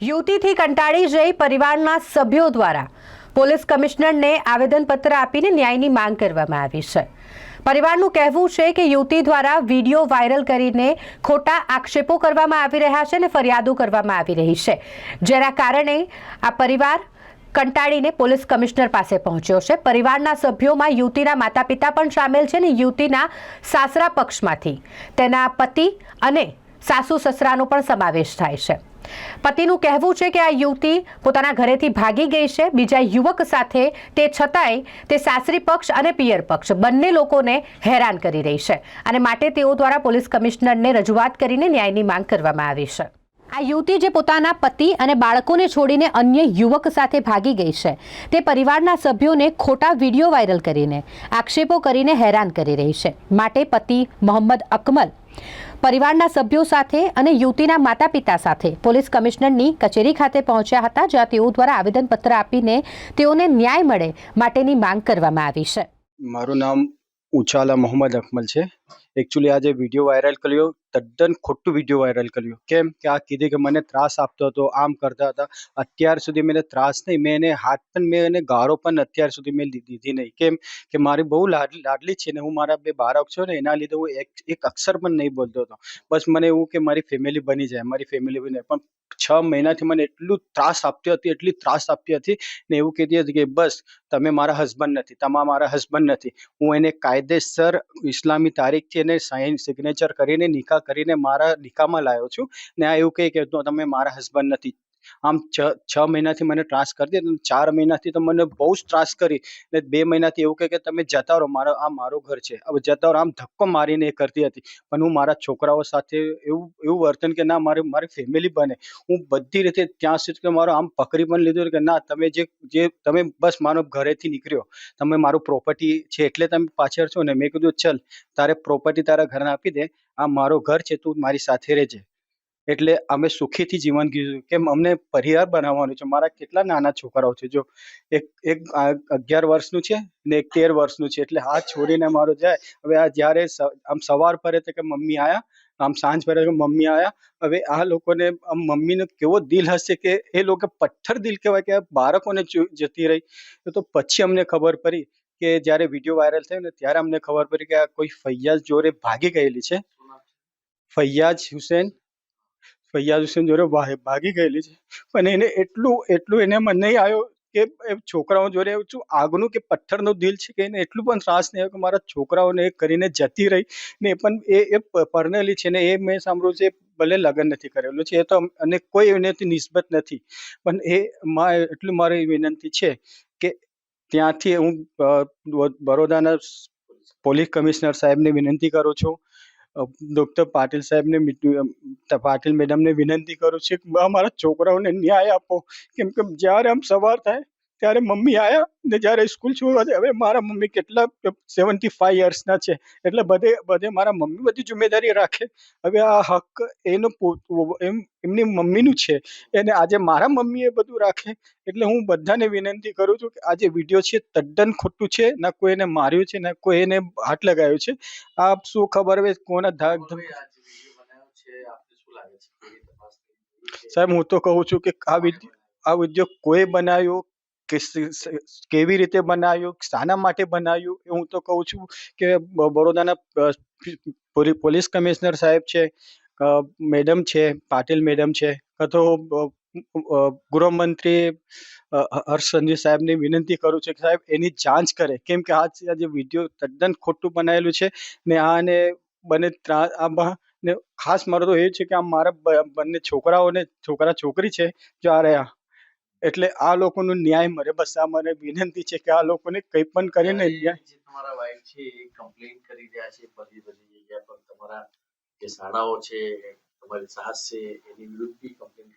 યુવતીથી કંટાળી જઈ પરિવારના સભ્યો દ્વારા પોલીસ કમિશનરને આવેદનપત્ર આપીને ન્યાયની માંગ કરવામાં આવી છે. પરિવારનું કહેવું છે કે યુવતી દ્વારા વીડિયો વાયરલ કરીને ખોટા આક્ષેપો કરવામાં આવી રહ્યા છે અને ફરિયાદો કરવામાં આવી રહી છે. જેના કારણે આ પરિવાર કંટાળીને પોલીસ કમિશનર પાસે પહોંચ્યો છે. પરિવારના સભ્યોમાં યુવતીના માતા પિતા પણ સામેલ છે અને યુવતીના સાસરા પક્ષમાંથી તેના પતિ અને સાસુ સસરાનો પણ સમાવેશ થાય છે. પતિનું કહેવું છે કે આ યુવતી પોતાના ઘરેથી ભાગી ગઈ છે. બીજા યુવક સાથે તે છતાંય તે સાસરી પક્ષ અને પિયર પક્ષ બંને લોકોને હેરાન કરી રહી છે અને માટે તેઓ દ્વારા પોલીસ કમિશનરને રજૂઆત કરીને ન્યાયની માંગ કરવામાં આવી છે. આ યુવતી જે પોતાના પતિ અને બાળકોને છોડીને અન્ય યુવક સાથે ભાગી ગઈ છે, તે પરિવારના સભ્યોને ખોટા વીડિયો વાયરલ કરીને આક્ષેપો કરીને હેરાન કરી રહી છે. માટે પતિ મોહમ્મદ અકમલ પરિવારના સભ્યો સાથે અને યુવતીના માતા પિતા સાથે પોલીસ કમિશનરની કચેરી ખાતે પહોંચ્યા હતા, જ્યાં તેઓ દ્વારા આવેદનપત્ર આપીને તેઓને ન્યાય મળે માટેની માંગ કરવામાં આવી છે. મારું નામ ઉછાલા મોહમ્મદ અકમલ છે. એકચ્યુઅલી આ જે વીડિયો વાયરલ કર્યો. તદ્દન ખોટું વીડિયો વાયરલ કર્યું. કેમ કે આ કીધી કે મને ત્રાસ આપતો હતો, આમ કરતા હતા. અત્યાર સુધી મેં ત્રાસ નહીં, મેં એને હાથ પણ, મેં એને ગારો પણ અત્યાર સુધી મેં દીધી નહીં. કેમ કે મારી બહુ લાડલી લાડલી છે ને, હું મારા બે બાળક છો ને, એના લીધે હું એક એક અક્ષર પણ નહીં બોલતો હતો. બસ મને એવું કે મારી ફેમિલી બની જાય, મારી ફેમિલી બની જાય. પણ છ મહિનાથી મને એટલું ત્રાસ આપતી હતી, એટલી ત્રાસ આપતી હતી ને એવું કહેતી હતી કે બસ, તમે મારા હસબન્ડ નથી, તમા મારા હસબન્ડ નથી. હું એને કાયદેસર ઇસ્લામી તારીખથી એને સાઇન સિગ્નેચર કરીને નિકાહ કરીને મારા નિકાહમાં લાવ્યો છું ને આ એવું કહે કે તમે મારા હસબન્ડ નથી આમ છ છ મહિનાથી મને ત્રાસ કરતી હતી ચાર મહિનાથી તો મને બહુ જ ત્રાસ કરી. એટલે બે મહિનાથી એવું કહે કે તમે જતા રહો, મારો, આ મારું ઘર છે. હવે જતા રહો, આમ ધક્કો મારીને એ કરતી હતી. પણ હું મારા છોકરાઓ સાથે એવું એવું વર્તન કે ના, મારે, મારી ફેમિલી બને. હું બધી રીતે ત્યાં સુધી કે મારો આમ પકડી પણ લીધું કે ના, તમે જે જે, તમે બસ મારો ઘરેથી નીકળ્યો. તમે મારું પ્રોપર્ટી છે એટલે તમે પાછળ છો ને. મેં કીધું, ચલ, તારે પ્રોપર્ટી તારા ઘરને આપી દે. આ મારો ઘર છે, તું મારી સાથે રહેજે. એટલે અમે સુખીથી જીવન જીવ્યું કેમ? અમને પરિવાર બનાવવાનું છે. મારા કેટલા નાના છોકરાઓ છે. જો એક એક અગિયાર વર્ષનું છે ને એક તેર વર્ષનું છે. એટલે હાથ છોડીને મારો જાય. હવે આ જ્યારે આમ સવાર પડે તો કે મમ્મી આયા. આમ સાંજ પડે કે મમ્મી આયા. હવે આ લોકોને, આમ મમ્મીનો કેવો દિલ હશે કે એ લોકો પથ્થર દિલ કહેવાય કે બાળકોને જતી રહી. તો પછી અમને ખબર પડી કે જ્યારે વીડિયો વાયરલ થયો ને ત્યારે અમને ખબર પડી કે આ કોઈ ફૈયાઝ જોડે ભાગી ગયેલી છે. ફૈયાઝ હુસેન ફૈયાઝ હુસેન જોડે ભાગી ગયેલી છે. પણ એને એટલું એટલું એને મને નહીં આવ્યો કે એ છોકરાઓ જોડે શું આગનું કે પથ્થરનું દિલ છે કે એને એટલું પણ ત્રાસ નહીં આવ્યો કે મારા છોકરાઓને એ કરીને જતી રહી. ને એ પણ એ એ પરણેલી છે ને એ મેં સાંભળ્યું છે, ભલે લગ્ન નથી કરેલું છે, એ તો અને કોઈ એનાથી નિસ્બત નથી. પણ એ માં, એટલું મારી વિનંતી છે કે ત્યાંથી હું બરોડાના પોલીસ કમિશનર સાહેબને વિનંતી કરું છું ડૉક્ટર પાટીલ સાહેબને પાટીલ મેડમને વિનંતી કરું છું કે અમારા છોકરાઓને ન્યાય આપો. કેમ કે જ્યારે આમ સવાર થાય ત્યારે મમ્મી આવ્યા ને જ્યારે સ્કૂલ છોડવા હવે મારા મમ્મી કેટલા સેવન્ટી ફાઈવ યર્સના છે. એટલે બધે બધે મારા મમ્મી બધી જિમ્મેદારી રાખે. હવે આ હક એનો એમ એમની મમ્મીનું છે. એને આજે મારા મમ્મીએ બધું રાખે. એટલે હું બધાને વિનંતી કરું છું કે આ જે વીડિયો છે તદ્દન ખોટું છે. ના કોઈ એને માર્યું છે ના કોઈ એને હાથ લગાવ્યો છે. આ શું ખબર હવે કોના ધાક? સાહેબ હું તો કહું છું કે આ વીડિયો આ વીડિયો કોઈ બનાવ્યો કે કેવી રીતે બનાવ્યું, શાના માટે બનાવ્યું, એ હું તો કહું છું કે બરોડાના પોલીસ કમિશનર સાહેબ છે મેડમ છે, પાટીલ મેડમ છે તો ગૃહમંત્રી હર્ષ સંઘવી સાહેબને વિનંતી કરું છું કે સાહેબ એની જાંચ કરે. કેમ કે આ જે- વીડિયો તદ્દન ખોટું બનાવેલું છે ને આને બંને આમાં ખાસ મારો તો એ છે કે આ મારા બંને છોકરાઓને, છોકરા છોકરી છે, જો આ રહ્યા. એટલે આ લોકોનું ન્યાય મળે બસ આ મને વિનંતી છે કે આ લોકોને કંઈ પણ કરીને જે તમારા વાઈફ છે એ કમ્પ્લેન કરી રહ્યા છે બધી બધી જગ્યા પર તમારા જે શાળાઓ છે તમારી સાસ છે એની વિરુદ્ધ બી કમ્પ્લેન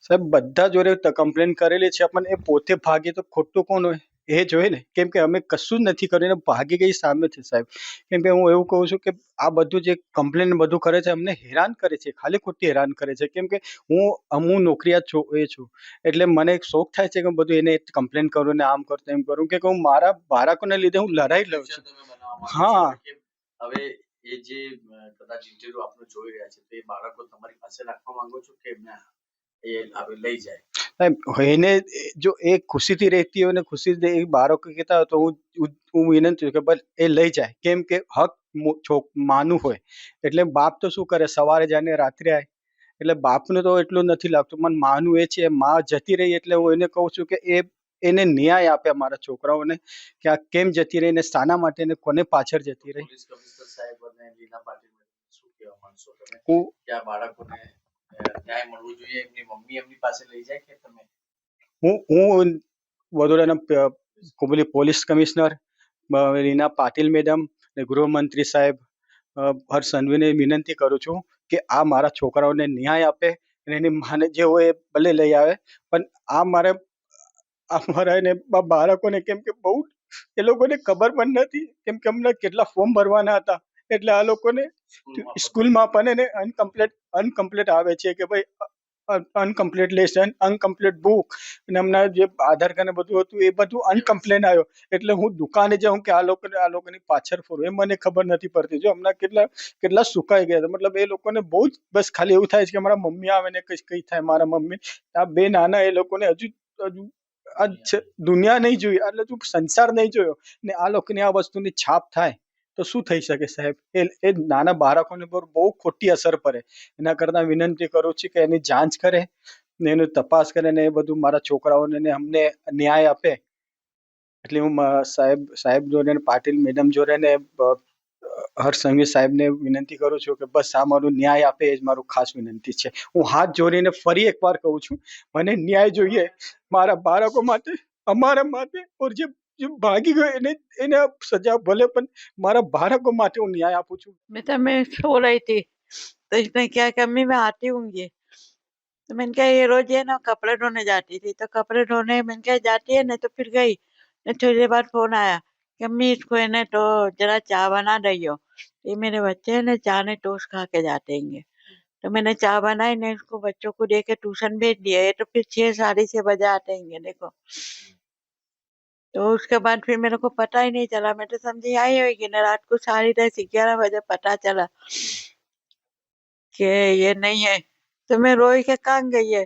સાહેબ બધા જોડે કમ્પ્લેન કરેલી છે પણ એ પોતે ભાગે તો ખોટું કોણ હોય? એ જોઈએ ને કેમ કે અમે કશું જ નથી કરીને ભાગી ગઈ સામે છે સાહેબ. કેમ કે હું એવું કહું છું કે આ બધું જે કમ્પ્લેન બધું કરે છે અમને હેરાન કરે છે ખાલી ખોટી હેરાન કરે છે. કેમ કે હું હું નોકરિયાત છું એ છું. એટલે મને એક શોખ થાય છે કે બધું એને કમ્પ્લેન કરું ને આમ કરું એમ કરું કે હું મારા બાળકોને લીધે હું લડાઈ લઉં છું. હા. હવે એ જે કદાચ ઇન્ટરવ્યુ આપણે જોઈ રહ્યા છે તો એ બાળકો તમારી પાસે રાખવા માંગો છો કે એમને એ લઈ જાય? એને જો એ ખુશીથી રહેતી હોય ને ખુશીથી એ બાળકો કહેતા હોય તો હું હું- વિનંતી કે બસ એ લઈ જાય. કેમ કે હક છોક માનું હોય. એટલે બાપ તો શું કરે? સવારે જાય રાત્રે આવે એટલે બાપને તો એટલું નથી લાગતું. મને માનું એ છે માં જતી રહી એટલે હું એને કહું છું કે એ એને ન્યાય આપે મારા છોકરાઓને કે આ કેમ જતી રહી ને શાના માટે ને કોને પાછળ જતી રહી? હું કે આ બાળકોને અ, ન્યાય મળવું જોઈએ, એમની મમ્મી એમની પાસે લઈ જાય કે તમે? હું હું વડોદરાના કોબલી police commissioner Reena Patil madam ને ગૃહમંત્રી સાહેબ હર્ષ વિનંતી કરું છું કે આ મારા છોકરાઓને ન્યાય આપે અને એની માને જે હોય એ ભલે લઈ આવે, પણ આ મારે, આ મારા એને બાળકોને કેમ કે બહુ, એ લોકોને ખબર પણ નથી કેમ કે અમને કેટલા ફોર્મ ભરવાના હતા, એટલે આ લોકોને સ્કૂલમાં પણ. એને અનકમ્પ્લીટ અનકમ્પ્લીટ આવે છે કે ભાઈ અનકમ્પ્લીટ લેસન અનકમ્પ્લીટ બુક અને હમણાં જે આધાર કાર્ડ બધું હતું એ બધું અનકમ્પ્લેન આવ્યો. એટલે હું દુકાને જાઉં કે આ લોકો આ લોકોની પાછળ ફરું, એ મને ખબર નથી પડતી. જો હમણાં કેટલા કેટલા સુકાઈ ગયા. મતલબ એ લોકોને બહુ જ બસ ખાલી એવું થાય છે કે મારા મમ્મી આવે ને કઈ કઈ થાય મારા મમ્મી. આ બે નાના એ લોકોને હજુ હજુ દુનિયા નહીં જોઈ એટલે હજુ સંસાર નહીં જોયો. ને આ લોકોની આ વસ્તુની છાપ થાય. તો શું થઈ શકે સાહેબ? એ એ નાના બાળકોને પર બહુ ખોટી અસર પડે. એના કરતાં વિનંતી કરું છું કે એની જાંચ કરે ને એનું તપાસ કરે ને એ બધું મારા છોકરાઓને ને અમને ન્યાય આપે. એટલે હું સાહેબ સાહેબ જોડે પાટીલ મેડમ જોડે ને અ, સાહેબને વિનંતી કરું છું કે બસ આ મારું ન્યાય આપે એ જ મારું ખાસ વિનંતી છે. હું હાથ જોડીને ફરી એકવાર કહું છું મને ન્યાય જોઈએ મારા બાળકો માટે અમારા માટે ઓર જે ભાગી ગયો એને એને સજા ભલે પણ મારા બાળકો માટે હું ન્યાય આપું છું बेटा मैं सो रही थी तो इसने क्या किया अम्मी मैं आती हूँ ये तो मैंने कहा ये रोज है ना कपड़े धोने जाती थी तो कपड़े धोने मैंने कहा जाती है ना तो फिर गई ने थोड़ी देर बाद फोन आया कि अम्मी इसको है ना तो जरा चाय बना रही हो ये मेरे बच्चे है ना चाय ने टोस्ट खा के जाते हैं तो मैंने चाय बनाई ने इसको बच्चों को दे के ट्यूशन भेज दिया ये तो फिर छह साढ़े छह बजे आते हैं देखो तो उसके बाद फिर मेरे को पता ही नहीं चला। मैं तो समझी आई होगी ना रात को साढ़े दस ग्यारह बजे पता चला कि ये नहीं है। तो मैं रोई के कहाँ गई है?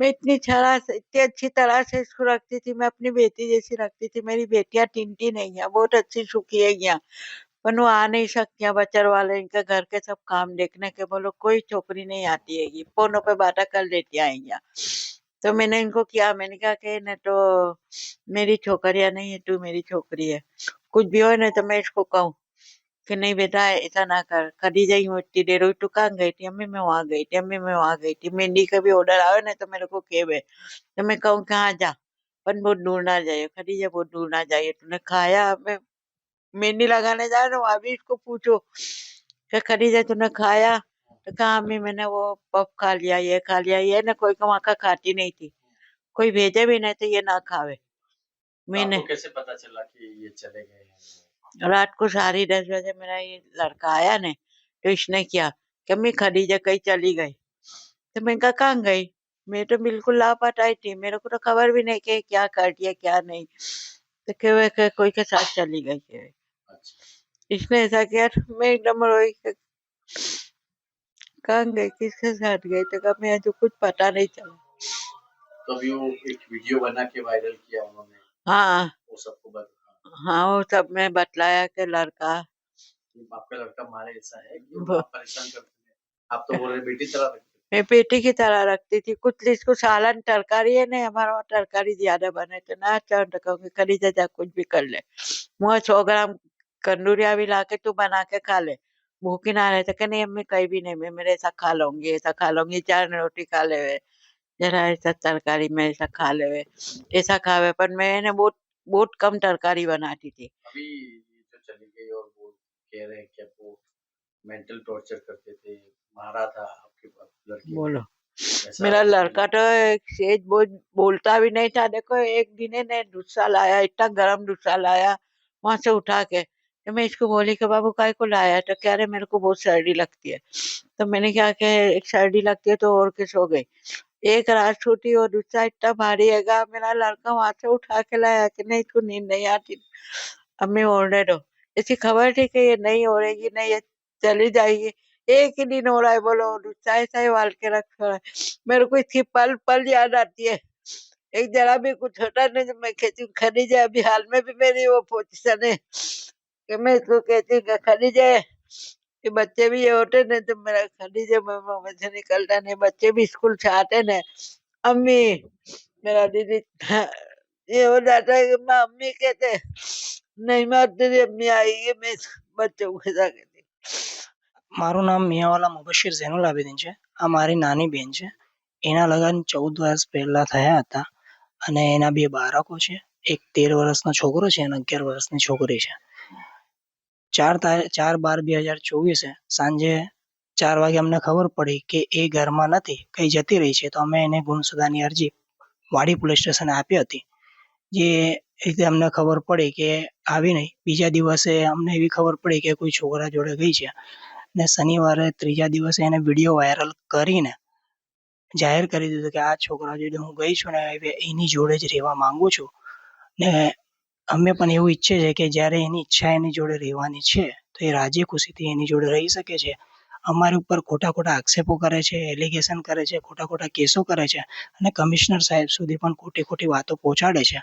मैं इतनी छरा से, इतनी अच्छी तरह से इसको रखती थी, मैं अपनी बेटी जैसी रखती थी। मेरी बेटियाँ टिंटी नहीं है, बहुत अच्छी सुखी है यहाँ। पर वो आ नहीं सकती बच्चर वाले इनके घर के सब काम देखने के बोलो, कोई छोकरी नहीं आती है फोनों पे बातें कर लेती हैं यहाँ। तो मैंने इनको किया मैंने कहा कि न तो मेरी छोकरियां नहीं है तू मेरी छोकरी है कुछ भी हो ना तो मैं इसको कहूँ कि नहीं बेटा ऐसा ना कर कभी जाई हूँ इतनी देर हुई तू कहाँ गई थी अम्मी मैं वहाँ गई थी अम्मी मैं वहाँ गई थी मेहंदी का भी ऑर्डर आवे ना तो मेरे को केवे तो मैं कहूँ कहाँ जा पर बहुत दूर ना जाइए खदीजा बहुत दूर ना जाइए तूने खाया मैं मेहंदी लगाने जा रहा हूँ अभी इसको पूछो कि खदीजा तूने खाया तो कहा अम्मी मैंने वो पफ खा लिया ये खा लिया ये ना कोई को का खाती नहीं थी। कोई भेजे भी नहीं तो ये ना खावे। मैंने कैसे पता चला कि ये चले गए रात को साढ़े दस बजे मेरा ये लड़का आया ने तो इसने किया कि अम्मी खदीजा कहीं चली गई? तो मैंने कहा कहाँ गई? मैं तो बिल्कुल लापता ही थी मेरे को तो खबर भी नहीं कि क्या कर दिया क्या नहीं। तो कि वह कि कोई के साथ चली गई अच्छा। इसने ऐसा किया तो मैं एकदम रोई। कहाँ गई किसके साथ गई तो कहा मैं तो कुछ पता नहीं चला। तो अभी वो एक वीडियो बना के वायरल किया उन्होंने। हाँ। वो सबको बता हाँ वो सब में बतलाया कि लड़का। आपका लड़का मारे ऐसा है कि परेशान करते हैं। आप तो बोल रहे बेटी तरह रखते मैं बेटी की तरह रखती थी। कुछ इसको सालन तरकारी है ना हमारा वहाँ तरकारी ज़्यादा बने तो ना चाह तो कहूँगी खरीदा जा कुछ भी कर ले। मुझे सौ ग्राम कंदूरिया भी ला के तू बना के खा ले। भूखी ना रहे तो कि नहीं अम्मी कहीं भी नहीं मैं मेरे ऐसा खा लूँगी ऐसा खा लूँगी चार रोटी खा ले जरा ऐसा तरकारी में ऐसा खा ले ऐसा खावे। पर मैं ना बहुत बहुत कम तरकारी बनाती थी। अभी जो चली गई और वो कह रहे हैं कि आपको मेंटल टॉर्चर करते थे मारा था आपके लड़के बोलो। मेरा लड़का तो सेज बोल बोलता भी नहीं था। देखो एक दिन ने दूसरा लाया इतना गरम दूसरा लाया वहाँ से उठा के तो मैं इसको बोली, कि बाबू काय को लाया तो कह रहे, मेरे को बहुत सर्दी लगती है। तो मैंने क्या कि एक सर्दी लगती है तो और किस हो गई। एक रात छूटी और दूसरा इतना भारी हैगा, मेरा लड़का वहाँ से उठा के लाया कि नहीं, इसको नींद नहीं आती। अम्मी ओढ़ने दो इसकी खबर थी कि ये नहीं हो रहेगी नहीं ये चली जाएगी एक ही दिन हो रहा है, बोलो दूसरा ऐसा ही वाल के रख रखा है। मेरे को इसकी पल पल याद आती है। एक जरा भी कुछ होता नहीं तो मैं हूँ खरीजे अभी हाल में भी मेरी वो पोजिशन है। कि मैं इसको कहती हूँ कि खरीजे कि बच्चे भी ये होते नहीं तो मेरा खरीजे मुंह से निकलता नहीं बच्चे भी स्कूल से आते ना अम्मी मेरा दीदी ये हो जाता है कि मैं अम्मी कहते नहीं मैं तेरी अम्मी आई है मैं बच्चों के साथ कहती મારું નામ મિયાવાલા મુબશીર ઝૈનુલ આબેદીન છે આ મારી નાની બેન છે એના લગ્ન ચૌદ વર્ષ પહેલાં થયા હતા અને એના બે બાળકો છે એક તેર વર્ષનો છોકરો છે અને અગિયાર વર્ષની છોકરી છે ચાર ચાર બાર બે હજાર ચોવીસે સાંજે ચાર વાગે અમને ખબર પડી કે એ ઘરમાં નથી, કઈ જતી રહી છે. તો અમે એને ગુમસુદાની અરજી વાડી પોલીસ સ્ટેશને આપી હતી. જે રીતે અમને ખબર પડી કે આવી નહીં. બીજા દિવસે અમને એવી ખબર પડી કે કોઈ છોકરા જોડે ગઈ છે. ને શનિવારે ત્રીજા દિવસે એને વીડિયો વાયરલ કરીને જાહેર કરી દીધું કે આ છોકરા જોડે હું ગઈ છું ને એની જોડે જ રહેવા માંગુ છું. ને અમે પણ એવું ઈચ્છે છે કે જ્યારે એની ઈચ્છા એની જોડે રહેવાની છે, તો એ રાજી ખુશીથી એની જોડે રહી શકે છે. અમારી ઉપર ખોટા ખોટા આક્ષેપો કરે છે એલિગેશન કરે છે, ખોટા ખોટા કેસો કરે છે અને કમિશનર સાહેબ સુધી પણ ખોટી ખોટી વાતો પહોંચાડે છે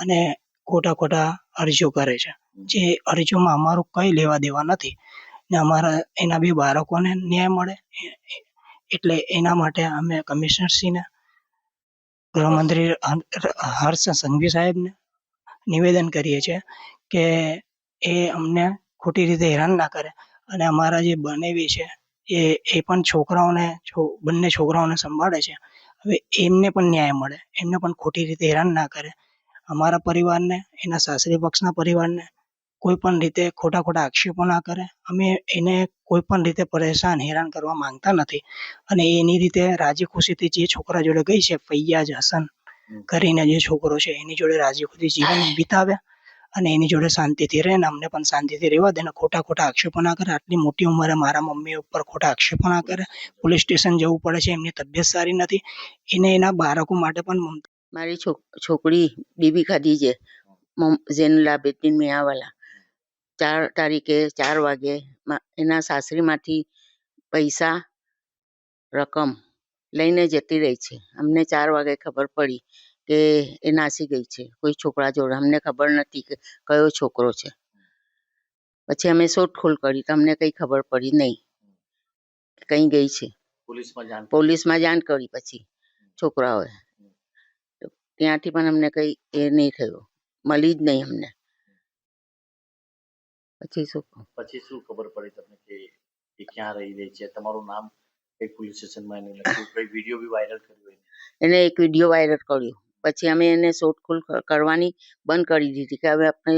અને ખોટા ખોટા અરજીઓ કરે છે. જે અરજીઓમાં અમારું કંઈ લેવા દેવા નથી ને અમારા એના બી બાળકોને ન્યાય મળે, એટલે એના માટે અમે કમિશનરશ્રીને ગૃહમંત્રી હર્ષ સંઘવી સાહેબને નિવેદન કરીએ છીએ કે એ અમને ખોટી રીતે હેરાન ના કરે. અને અમારા જે બનેવી છે, એ એ પણ છોકરાઓને બંને છોકરાઓને સંભાળે છે. હવે એમને પણ ન્યાય મળે. એમને પણ ખોટી રીતે હેરાન ના કરે. અમારા પરિવારને, એના સાસરી પક્ષના પરિવારને કોઈ પણ રીતે ખોટા ખોટા આક્ષેપો ના કરે. અમે એને કોઈ પણ રીતે પરેશાન, હેરાન કરવા માંગતા નથી. અને એની રીતે રાજી ખુશીથી જે છોકરા જોડે ગઈ છે, ફૈયાજ, હસન કરીને જે છોકરો છે, એની જોડે રાજી ખુશી જીવન વિતાવ્યા અને એની જોડે શાંતિથી રહે અમને પણ શાંતિથી રહેવા દે ખોટા ખોટા આક્ષેપો ના કરે. આટલી મોટી ઉંમરે મારા મમ્મી ઉપર ખોટા આક્ષેપો ના કરે. પોલીસ સ્ટેશન જવું પડે છે, એમની તબિયત સારી નથી. એને એના બાળકો માટે પણ મારી છોક છોકરી બીબી ખાધી મોમ- ઝૈનુલ બેટીન મિયાવાલા. ચાર તારીખે ચાર વાગે એના સાસરીમાંથી પૈસા, રકમ લઈને જતી રહી છે. અમને ચાર વાગે ખબર પડી કે એ નાસી ગઈ છે કોઈ છોકરા જોડે. અમને ખબર નથી કે કયો છોકરો છે. પછી અમે શોધખોળ કરી તો અમને કંઈ ખબર પડી નહીં કઈ ગઈ છે. પોલીસમાં જાણ પોલીસમાં જાણ કરી પછી છોકરાઓએ. ત્યાંથી પણ અમને કઈ એ નહીં થયું. મળી જ નહીં અમને. પછી શું પછી શું ખબર પડી તમને કે એ ક્યાં રહી રહી છે? તમારું નામ કઈ પોલીસ સ્ટેશનમાં એને લખ્યું. વીડિયો બી વાયરલ કર્યો એને. એને એક વીડિયો વાયરલ કર્યો. પછી અમે એને શોધખોળ કરવાની બંધ કરી દીધી કે હવે આપણે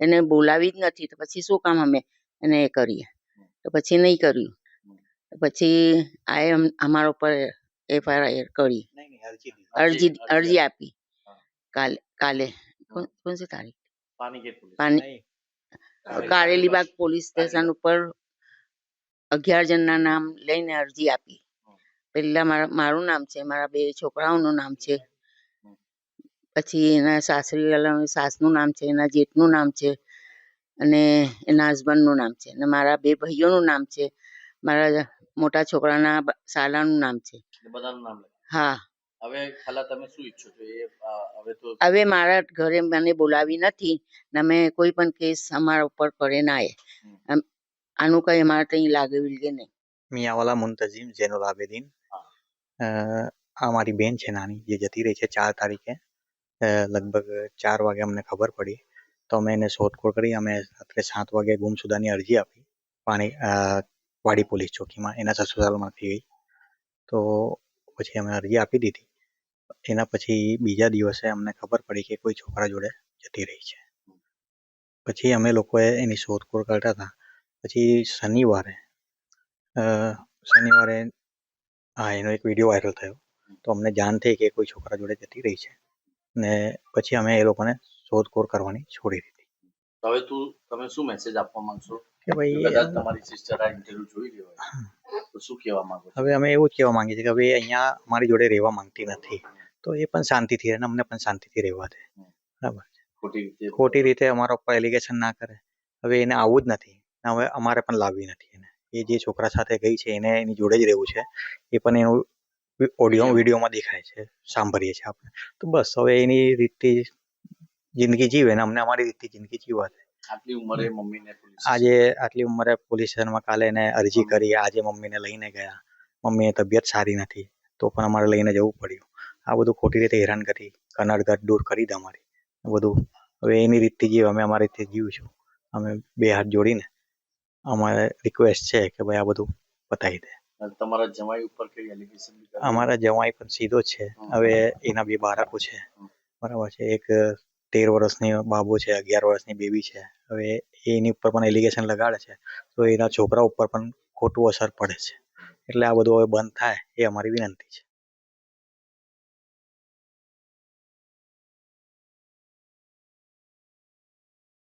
એને બોલાવી જ નથી. તો પછી શું કામ અમે એને એ કરીએ? તો પછી નહીં કર્યું. પછી આ અમારા ઉપર એફઆઈઆર કરી. અરજી અરજી આપી. કાલે કાલે. કોણ કોણ સી તારીખ? Panigate police. Karelibaug police station ઉપર અગિયાર જણના નામ લઈને અરજી આપી. પહેલા મારા મારું નામ છે મારા બે છોકરાઓનું નામ છે. પછી એના સાસરી સાસનું નામ છે એના જેઠનું નામ છે અને એના હસબન્ડનું નામ છે અને મારા બે ભાઈઓનું નામ છે મારા મોટા છોકરાના સાલાનું નામ છે. હા. હવે ખાલા તમે શું ઈચ્છો છો? એ હવે તો હવે મારા ઘરે મને બોલાવી નથી ને અમે કોઈ પણ કેસ અમારા ઉપર કરે ના એ આનું કઈ અમારે ત્યાં લાગે વિલગે નહીં. મિયાવાલા મુંતઝીમ, જૈનુલ આબેદીન. આ મારી બેન છે નાની, જે જતી રહી છે ચાર તારીખે. લગભગ ચાર વાગે અમને ખબર પડી. તો અમે એને શોધખોળ કરી, અમે રાત્રે સાત વાગે ગુમસુદાની અરજી આપી. પાણી વાડી પોલીસ ચોકીમાં, એના સસુરાલમાંથી ગઈ. તો પછી અમે અરજી આપી દીધી. એના પછી બીજા દિવસે અમને ખબર પડી કે કોઈ છોકરા જોડે જતી રહી છે. પછી અમે લોકોએ એની શોધખોળ કરતા હતા. પછી શનિવારે શનિવારે હા એનો એક વીડિયો વાયરલ થયો. તો અમને જાણ થઈ કે કોઈ છોકરા જોડે જતી રહી છે. ને પછી અમે એ લોકોને શોધખોળ કરવાની છોડી દીધી. હવે તું તમે શું મેસેજ આપવા માંગશો? કે ભાઈ તમારી સિસ્ટર આ ઇન્ટરવ્યુ જોઈ રહ્યો હોય. તો શું કહેવા માંગો હવે અમે એવું જ કહેવા માંગીએ છીએ કે હવે અહીંયા અમારી જોડે રહેવા માંગતી નથી. તો એ પણ શાંતિથી રહે ને અમને પણ શાંતિથી રહેવા દે. બરાબર ખોટી રીતે ખોટી રીતે અમારા ઉપર એલિગેશન ના કરે. હવે એને આવું જ નથી. હવે અમારે પણ લાવવી નથી એને. એ જે છોકરા સાથે ગઈ છે એને એની જોડે જ રહેવું છે. એ પણ એનું ઓડિયો વિડીયોમાં દેખાય છે સાંભળીએ છીએ આપણે. તો બસ હવે એની રીતથી જિંદગી જીવે ને અમને અમારી રીતથી જિંદગી જીવવા દે. આટલી ઉંમરે મમ્મીને આજે આટલી ઉંમરે પોલીસ સ્ટેશનમાં કાલે એને અરજી કરી આજે મમ્મીને લઈને ગયા. મમ્મીની તબિયત સારી નથી તો પણ અમારે લઈને જવું પડ્યું. આ બધું ખોટી રીતે હેરાન કરી કનડગટ દૂર કરી દે અમારી. બધું. હવે એની રીતથી જીવે અમે અમારી રીતે જીવીશું. અમે બે હાથ જોડીને. અમારે રિક્વેસ્ટ છે કે ભાઈ આ બધું પતાવી દે. તમારા જમાઈ ઉપર કઈ એલિગેશન અમારા જવાઈ પણ સીધો જ છે. હવે એના બે બાળકો છે. બરાબર છે. એક તેર વર્ષની બાબુ છે અગિયાર વર્ષની બેબી છે. હવે એની ઉપર પણ એલિગેશન લગાડે છે. તો એના છોકરા ઉપર પણ ખોટું અસર પડે છે. એટલે આ બધું હવે બંધ થાય એ અમારી વિનંતી છે.